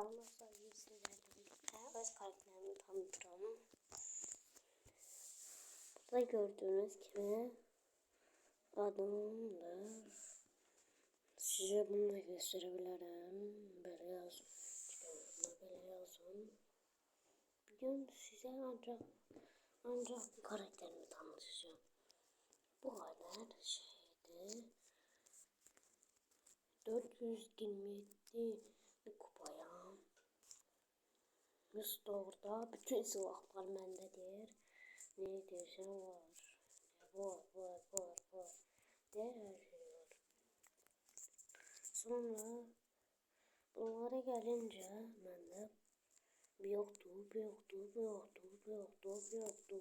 Bugün sizlerle birlikte öz karakterimi tanıtırım. Burada gördüğünüz gibi adımdır. Size bunu da gösterebilirim. Böyle yazın. Böyle yazın. Bugün size ancak ancak karakterimi tanıtacağım. Bu kadar şeydi. 427 kupaya. Store'da bütün silahlar mendedir. Ne dersen var. Var var var var. De her şey var. Sonra bunlara gelince bende bir yoktu, bir yoktu, bir yoktu, bir yoktu, bir yoktu,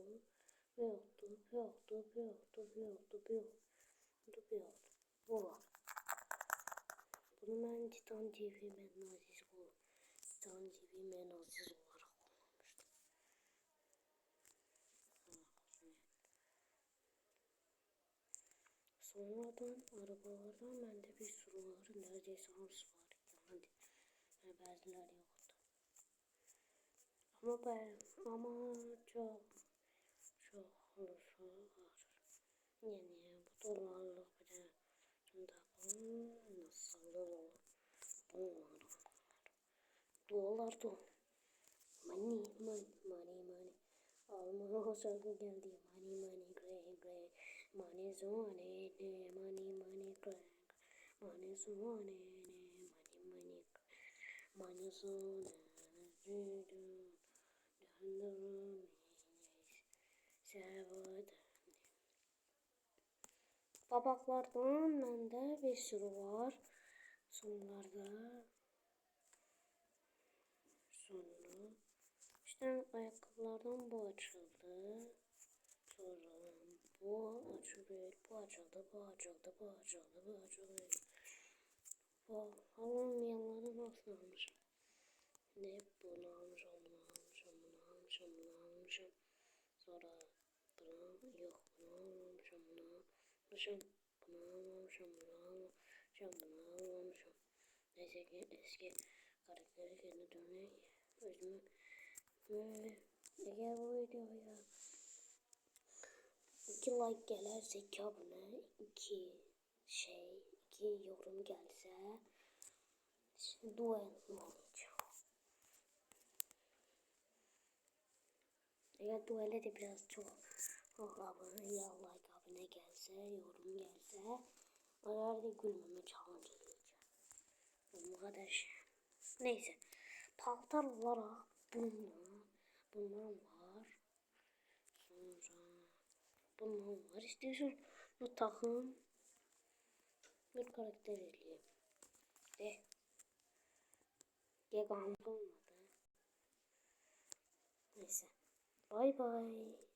bir yoktu, bir yoktu, bir yoktu, bir yoktu, bir yoktu, bir yoktu. Bu var. Bunu ben Titan TV Menaziz bu. Titan TV Menaziz olarak kullanmıştım. Sonradan arabalardan bende bir sürü var. Neredeyse hamsi var. Yani, bazıları yoktu. Ama ben ama çok çok olursa var. Yani bu dolarlık bir de nasıl olur? Dolar. Dolar. Money money money money. Alma şarkı geldi. Money money grey grey. Money zone ne money money grey. Money zone ne money money. Money zone. Babaklardan bende bir sürü var. Sonlarda sonra işte ayakkabılardan bu açıldı. Sonra bu açıldı, bu açıldı, bu açıldı, bu açıldı, bu açıldı. Bu alınmayanları nasıl almışım? Ne bunu almışım, bunu almışım, bunu almışım, bunu almışım. Sonra bunu yok, bunu almamışım, bunu almamışım. Bunu almamışım, bunu almamışım, bunu almamışım. Neyse ki eski karakteri geri dönmek özümü böyle eğer bu videoya iki like gelirse iki abone iki şey iki yorum gelse şimdi duel oynayacağım. Eğer duele de biraz çok çok abone ya like abone gelse yorum gelse arada gülmeme challenge edeceğim. Bu kadar şey. Neyse. Paltar olarak bunlar, var. Sonra bunlar var. İstiyorsan bu takım bir karakter eleyeyim. De. Gegan olmadı. Neyse. Bye bye.